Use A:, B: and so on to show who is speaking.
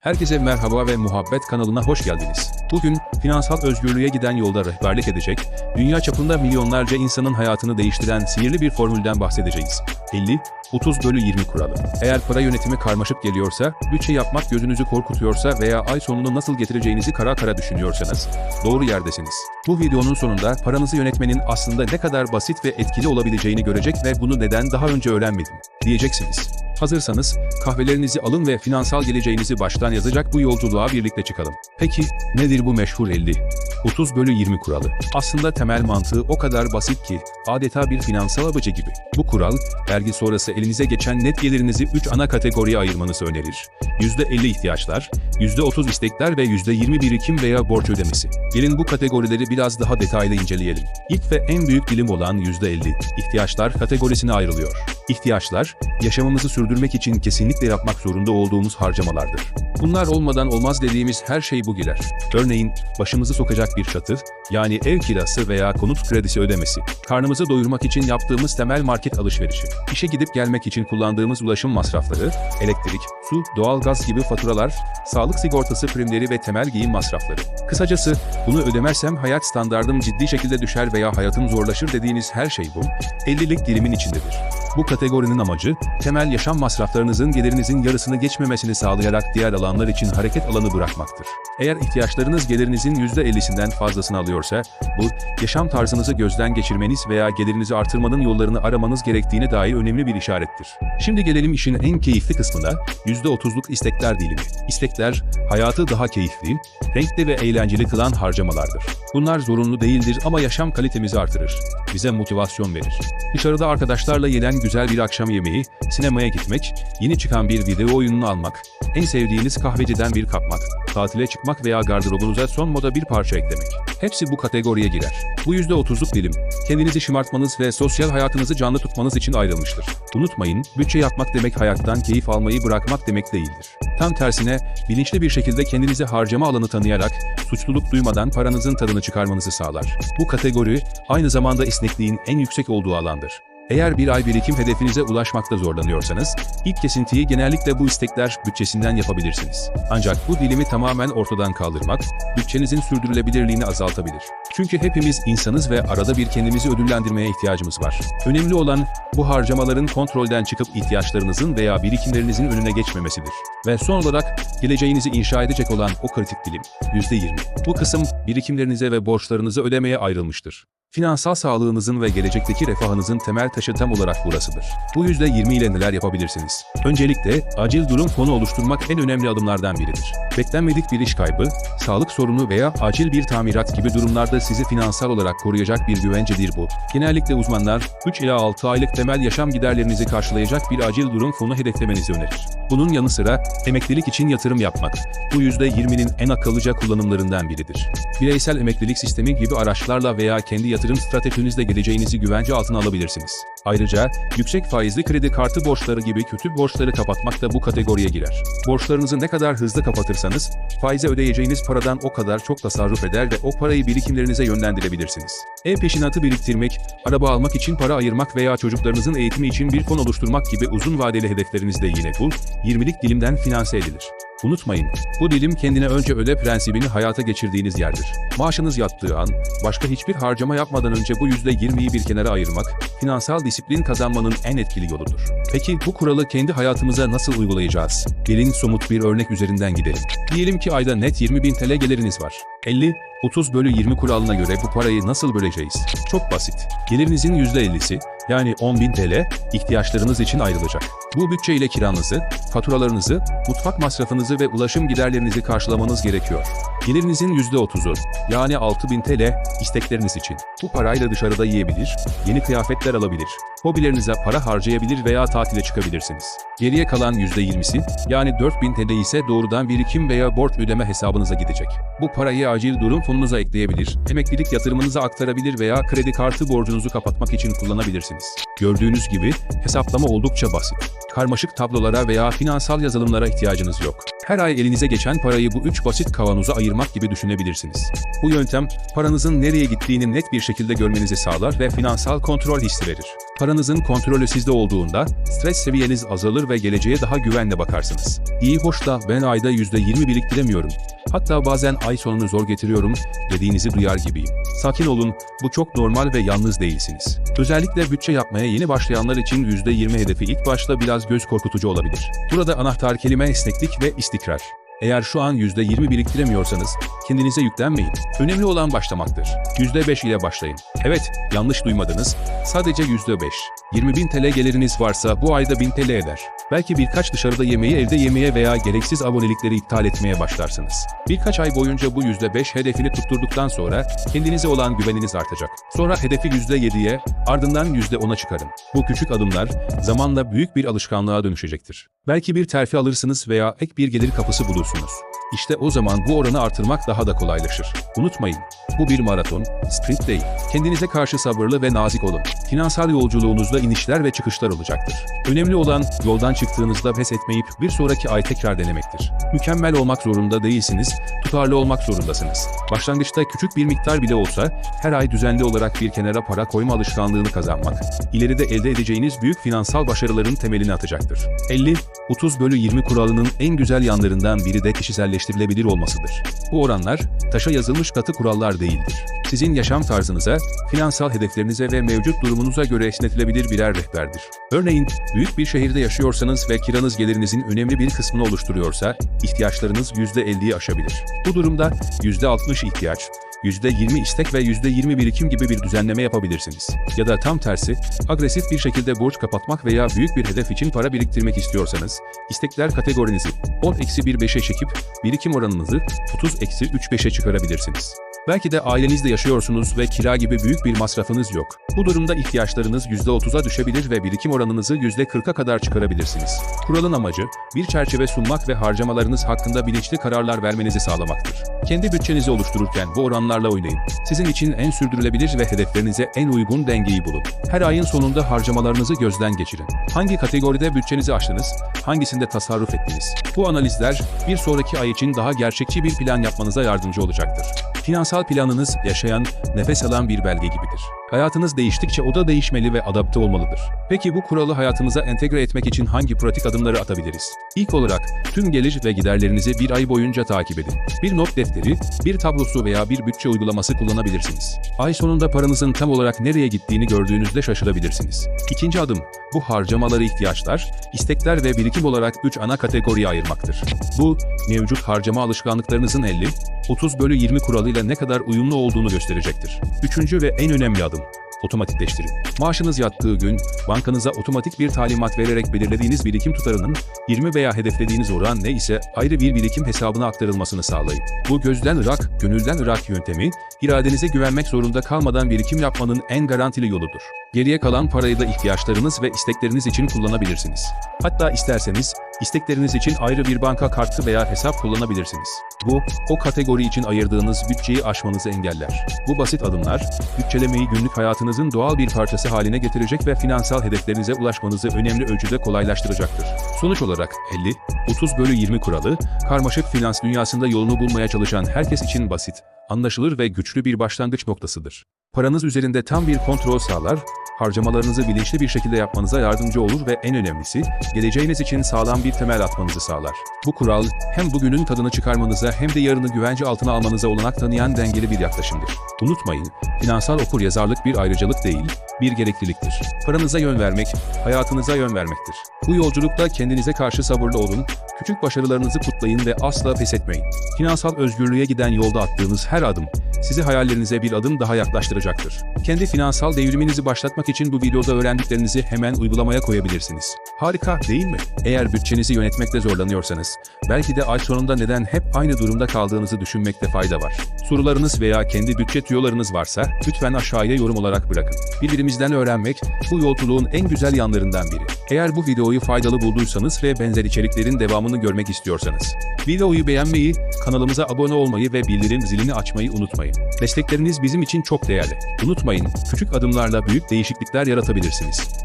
A: Herkese merhaba ve muhabbet kanalına hoş geldiniz. Bugün finansal özgürlüğe giden yolda rehberlik edecek, dünya çapında milyonlarca insanın hayatını değiştiren sihirli bir formülden bahsedeceğiz. 50 30 bölü 20 kuralı. Eğer para yönetimi karmaşık geliyorsa, bütçe yapmak gözünüzü korkutuyorsa veya ay sonunu nasıl getireceğinizi kara kara düşünüyorsanız, doğru yerdesiniz. Bu videonun sonunda paranızı yönetmenin aslında ne kadar basit ve etkili olabileceğini görecek ve bunu neden daha önce öğrenmedim diyeceksiniz. Hazırsanız kahvelerinizi alın ve finansal geleceğinizi baştan yazacak bu yolculuğa birlikte çıkalım. Peki nedir bu meşhur 50? 30 bölü 20 kuralı. Aslında temel mantığı o kadar basit ki adeta bir finansal abıcı gibi. Bu kural vergi sonrası elinize geçen net gelirinizi 3 ana kategoriye ayırmanızı önerir. %50 ihtiyaçlar, %30 istekler ve %20 birikim veya borç ödemesi. Gelin bu kategorileri biraz daha detaylı inceleyelim. İlk ve en büyük dilim olan %50 ihtiyaçlar kategorisine ayrılıyor. İhtiyaçlar, yaşamımızı sürdürmek için kesinlikle yapmak zorunda olduğumuz harcamalardır. Bunlar olmadan olmaz dediğimiz her şey bu girer. Örneğin başımızı sokacak bir çatı, yani ev kirası veya konut kredisi ödemesi, karnımızı doyurmak için yaptığımız temel market alışverişi, işe gidip gelmek için kullandığımız ulaşım masrafları, elektrik, su, doğalgaz gibi faturalar, sağlık sigortası primleri ve temel giyim masrafları. Kısacası bunu ödemezsem hayat standardım ciddi şekilde düşer veya hayatım zorlaşır dediğiniz her şey bu, 50'lik dilimin içindedir. Bu kategorinin amacı, temel yaşam masraflarınızın gelirinizin yarısını geçmemesini sağlayarak diğer alanlar için hareket alanı bırakmaktır. Eğer ihtiyaçlarınız gelirinizin %50'sinden fazlasını alıyorsa, bu, yaşam tarzınızı gözden geçirmeniz veya gelirinizi artırmanın yollarını aramanız gerektiğine dair önemli bir işarettir. Şimdi gelelim işin en keyifli kısmına, %30'luk istekler dilimi. İstekler, hayatı daha keyifli, renkli ve eğlenceli kılan harcamalardır. Bunlar zorunlu değildir ama yaşam kalitemizi artırır. Bize motivasyon verir. Dışarıda arkadaşlarla yenen güzel bir akşam yemeği, sinemaya gitmek, yeni çıkan bir video oyununu almak, en sevdiğiniz kahveciden bir kapmak, tatile çıkmak veya gardırobunuza son moda bir parça eklemek. Hepsi bu kategoriye girer. Bu %30'luk dilim, kendinizi şımartmanız ve sosyal hayatınızı canlı tutmanız için ayrılmıştır. Unutmayın, bütçe yapmak demek hayattan keyif almayı bırakmak demek değildir. Tam tersine, bilinçli bir şekilde kendinize harcama alanı tanıyarak, suçluluk duymadan paranızın tadını çıkarmanızı sağlar. Bu kategori, aynı zamanda esnekliğin en yüksek olduğu alandır. Eğer bir ay birikim hedefinize ulaşmakta zorlanıyorsanız, ilk kesintiyi genellikle bu istekler bütçesinden yapabilirsiniz. Ancak bu dilimi tamamen ortadan kaldırmak, bütçenizin sürdürülebilirliğini azaltabilir. Çünkü hepimiz insanız ve arada bir kendimizi ödüllendirmeye ihtiyacımız var. Önemli olan bu harcamaların kontrolden çıkıp ihtiyaçlarınızın veya birikimlerinizin önüne geçmemesidir. Ve son olarak geleceğinizi inşa edecek olan o kritik dilim, %20. Bu kısım birikimlerinize ve borçlarınızı ödemeye ayrılmıştır. Finansal sağlığınızın ve gelecekteki refahınızın temel taşı tam olarak burasıdır. Bu %20 ile neler yapabilirsiniz? Öncelikle acil durum fonu oluşturmak en önemli adımlardan biridir. Beklenmedik bir iş kaybı, sağlık sorunu veya acil bir tamirat gibi durumlarda sizi finansal olarak koruyacak bir güvencedir bu. Genellikle uzmanlar 3 ila 6 aylık temel yaşam giderlerinizi karşılayacak bir acil durum fonu hedeflemenizi önerir. Bunun yanı sıra emeklilik için yatırım yapmak, bu %20'nin en akıllıca kullanımlarından biridir. Bireysel emeklilik sistemi gibi araçlarla veya kendi yatırım stratejinizle geleceğinizi güvence altına alabilirsiniz. Ayrıca yüksek faizli kredi kartı borçları gibi kötü borçları kapatmak da bu kategoriye girer. Borçlarınızı ne kadar hızlı kapatırsanız, faize ödeyeceğiniz paradan o kadar çok tasarruf eder ve o parayı birikimlerinize yönlendirebilirsiniz. Ev peşinatı biriktirmek, araba almak için para ayırmak veya çocuklarınızın eğitimi için bir fon oluşturmak gibi uzun vadeli hedefleriniz de yine bu 20'lik dilimden finanse edilir. Unutmayın, bu dilim kendine önce öde prensibini hayata geçirdiğiniz yerdir. Maaşınız yattığı an, başka hiçbir harcama yapmadan önce bu %20'yi bir kenara ayırmak, finansal disiplin kazanmanın en etkili yoludur. Peki bu kuralı kendi hayatımıza nasıl uygulayacağız? Gelin somut bir örnek üzerinden gidelim. Diyelim ki ayda net 20 bin TL geliriniz var. 50, 30 bölü 20 kuralına göre bu parayı nasıl böleceğiz? Çok basit. Gelirinizin %50'si, yani 10.000 TL, ihtiyaçlarınız için ayrılacak. Bu bütçe ile kiranızı, faturalarınızı, mutfak masrafınızı ve ulaşım giderlerinizi karşılamanız gerekiyor. Gelirinizin %30'u, yani 6000 TL, istekleriniz için. Bu parayla dışarıda yiyebilir, yeni kıyafetler alabilir, hobilerinize para harcayabilir veya tatile çıkabilirsiniz. Geriye kalan %20'si, yani 4000 TL ise doğrudan birikim veya borç ödeme hesabınıza gidecek. Bu parayı acil durum fonunuza ekleyebilir, emeklilik yatırımınıza aktarabilir veya kredi kartı borcunuzu kapatmak için kullanabilirsiniz. Gördüğünüz gibi hesaplama oldukça basit. Karmaşık tablolara veya finansal yazılımlara ihtiyacınız yok. Her ay elinize geçen parayı bu üç basit kavanoza ayırın ayırmak gibi düşünebilirsiniz. Bu yöntem paranızın nereye gittiğini net bir şekilde görmenizi sağlar ve finansal kontrol hissi verir. Paranızın kontrolü sizde olduğunda stres seviyeniz azalır ve geleceğe daha güvenle bakarsınız. İyi hoş da ben ayda %20 biriktiremiyorum. Hatta bazen ay sonunu zor getiriyorum dediğinizi duyar gibiyim. Sakin olun, bu çok normal ve yalnız değilsiniz. Özellikle bütçe yapmaya yeni başlayanlar için %20 hedefi ilk başta biraz göz korkutucu olabilir. Burada anahtar kelime esneklik ve istikrar. Eğer şu an %20 biriktiremiyorsanız kendinize yüklenmeyin. Önemli olan başlamaktır. %5 ile başlayın. Evet, yanlış duymadınız. Sadece %5. 20 bin TL geliriniz varsa bu ayda 1000 TL eder. Belki birkaç dışarıda yemeği evde yemeye veya gereksiz abonelikleri iptal etmeye başlarsınız. Birkaç ay boyunca bu %5 hedefini tutturduktan sonra kendinize olan güveniniz artacak. Sonra hedefi %7'ye, ardından %10'a çıkarın. Bu küçük adımlar zamanla büyük bir alışkanlığa dönüşecektir. Belki bir terfi alırsınız veya ek bir gelir kapısı bulursunuz. İşte o zaman bu oranı artırmak daha da kolaylaşır. Unutmayın, bu bir maraton, sprint değil. Kendinize karşı sabırlı ve nazik olun. Finansal yolculuğunuzda inişler ve çıkışlar olacaktır. Önemli olan yoldan çıktığınızda pes etmeyip bir sonraki ay tekrar denemektir. Mükemmel olmak zorunda değilsiniz, tutarlı olmak zorundasınız. Başlangıçta küçük bir miktar bile olsa her ay düzenli olarak bir kenara para koyma alışkanlığını kazanmak, ileride elde edeceğiniz büyük finansal başarıların temelini atacaktır. 50, 30 bölü 20 kuralının en güzel yanlarından biri de kişiselleştirilebilir olmasıdır. Bu oranlar taşa yazılmış katı kurallar değildir. Sizin yaşam tarzınıza, finansal hedeflerinize ve mevcut durumunuza göre esnetilebilir birer rehberdir. Örneğin, büyük bir şehirde yaşıyorsanız ve kiranız gelirinizin önemli bir kısmını oluşturuyorsa, ihtiyaçlarınız %50'yi aşabilir. Bu durumda %60 ihtiyaç, %20 istek ve %20 birikim gibi bir düzenleme yapabilirsiniz. Ya da tam tersi, agresif bir şekilde borç kapatmak veya büyük bir hedef için para biriktirmek istiyorsanız, istekler kategorinizi 10-1-5'e çekip birikim oranınızı 30-3-5'e çıkarabilirsiniz. Belki de ailenizde yaşıyorsunuz ve kira gibi büyük bir masrafınız yok. Bu durumda ihtiyaçlarınız %30'a düşebilir ve birikim oranınızı %40'a kadar çıkarabilirsiniz. Kuralın amacı, bir çerçeve sunmak ve harcamalarınız hakkında bilinçli kararlar vermenizi sağlamaktır. Kendi bütçenizi oluştururken bu oranlarla oynayın. Sizin için en sürdürülebilir ve hedeflerinize en uygun dengeyi bulun. Her ayın sonunda harcamalarınızı gözden geçirin. Hangi kategoride bütçenizi aştınız, hangisinde tasarruf ettiniz? Bu analizler bir sonraki ay için daha gerçekçi bir plan yapmanıza yardımcı olacaktır. Finansal planınız yaşayan, nefes alan bir belge gibidir. Hayatınız değiştikçe o da değişmeli ve adapte olmalıdır. Peki bu kuralı hayatımıza entegre etmek için hangi pratik adımları atabiliriz? İlk olarak tüm gelir ve giderlerinizi bir ay boyunca takip edin. Bir not defteri, bir tablosu veya bir bütçe uygulaması kullanabilirsiniz. Ay sonunda paranızın tam olarak nereye gittiğini gördüğünüzde şaşırabilirsiniz. İkinci adım, bu harcamaları ihtiyaçlar, istekler ve birikim olarak 3 ana kategoriye ayırmaktır. Bu, mevcut harcama alışkanlıklarınızın 50, 30 bölü 20 kuralıyla ne kadar uyumlu olduğunu gösterecektir. Üçüncü ve en önemli adım, otomatikleştirin. Maaşınız yattığı gün bankanıza otomatik bir talimat vererek belirlediğiniz birikim tutarının 20 veya hedeflediğiniz oran ne ise ayrı bir birikim hesabına aktarılmasını sağlayın. Bu gözden ırak, gönülden ırak yöntemi, iradenize güvenmek zorunda kalmadan birikim yapmanın en garantili yoludur. Geriye kalan parayı da ihtiyaçlarınız ve istekleriniz için kullanabilirsiniz. Hatta isterseniz istekleriniz için ayrı bir banka kartı veya hesap kullanabilirsiniz. Bu, o kategori için ayırdığınız bütçeyi aşmanızı engeller. Bu basit adımlar, bütçelemeyi günlük hayatınızın doğal bir parçası haline getirecek ve finansal hedeflerinize ulaşmanızı önemli ölçüde kolaylaştıracaktır. Sonuç olarak 50, 30 bölü 20 kuralı, karmaşık finans dünyasında yolunu bulmaya çalışan herkes için basit, anlaşılır ve güçlü bir başlangıç noktasıdır. Paranız üzerinde tam bir kontrol sağlar, harcamalarınızı bilinçli bir şekilde yapmanıza yardımcı olur ve en önemlisi, geleceğiniz için sağlam bir temel atmanızı sağlar. Bu kural, hem bugünün tadını çıkarmanıza hem de yarını güvence altına almanıza olanak tanıyan dengeli bir yaklaşımdır. Unutmayın, finansal okur yazarlık bir ayrıcalık değil, bir gerekliliktir. Paranıza yön vermek, hayatınıza yön vermektir. Bu yolculukta kendinize karşı sabırlı olun, küçük başarılarınızı kutlayın ve asla pes etmeyin. Finansal özgürlüğe giden yolda attığınız her adım, sizi hayallerinize bir adım daha yaklaştıracaktır. Kendi finansal devriminizi başlatmak için bu videoda öğrendiklerinizi hemen uygulamaya koyabilirsiniz. Harika değil mi? Eğer bütçenizi yönetmekte zorlanıyorsanız, belki de ay sonunda neden hep aynı durumda kaldığınızı düşünmekte fayda var. Sorularınız veya kendi bütçe tüyolarınız varsa lütfen aşağıya yorum olarak bırakın. Birbirimizden öğrenmek bu yolculuğun en güzel yanlarından biri. Eğer bu videoyu faydalı bulduysanız ve benzer içeriklerin devamını görmek istiyorsanız, videoyu beğenmeyi, kanalımıza abone olmayı ve bildirim zilini açmayı unutmayın. Destekleriniz bizim için çok değerli. Unutmayın, küçük adımlarla büyük değişiklikler yaratabilirsiniz.